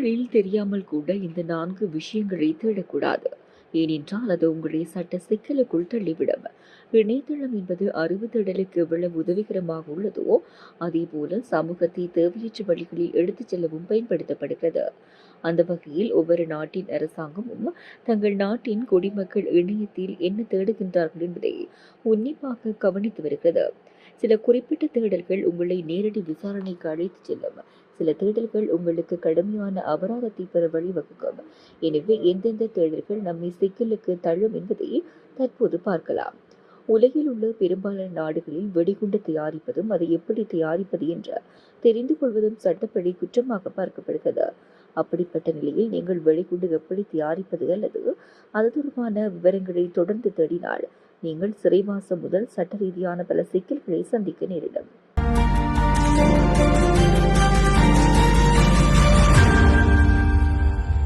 கூகுளில் தெரியாமல் கூட இந்த நான்கு விஷயங்களை தேடக்கூடாது. ஏனென்றால் அது உங்களை சட்ட சிக்கலுக்குள் தள்ளிவிடும். இணையதளம் என்பது அறிவு தேடலுக்கு எவ்வளவு உதவிகரமாக உள்ளதோ அதே போல சமூகத்தை தேவையற்ற வழிகளில் எடுத்துச் செல்லவும் பயன்படுத்தப்படுகிறது. அந்த வகையில் ஒவ்வொரு நாட்டின் அரசாங்கமும் தங்கள் நாட்டின் குடிமக்கள் இணையத்தில் என்ன தேடுகின்றார்கள் என்பதை உன்னிப்பாக கவனித்து வருகிறது. சில குறிப்பிட்ட தேடல்கள் உங்களை நேரடி விசாரணைக்கு அழைத்துச் செல்லும். சில தேடல்கள் உங்களுக்கு கடுமையான அபராதத்தை பெற வழிவகுக்கும். எனவே எந்தெந்த தேடல்கள் நம்மை சிக்கலுக்கு தள்ளும் என்பதை தற்போது பார்க்கலாம். உலகில் உள்ள பெரும்பாலான நாடுகளில் வெடிகுண்டு தயாரிப்பதும் அதை எப்படி தயாரிப்பது என்று தெரிந்து கொள்வதும் சட்டப்படி குற்றமாக பார்க்கப்படுகிறது. அப்படிப்பட்ட நிலையில் நீங்கள் வெடிகுண்டு எப்படி தயாரிப்பது அல்லது அது தொடர்பான விவரங்களை தொடர்ந்து தேடினால் நீங்கள் சிறைவாசம் முதல் சட்ட ரீதியான பல சிக்கல்களை சந்திக்க நேரிடும்.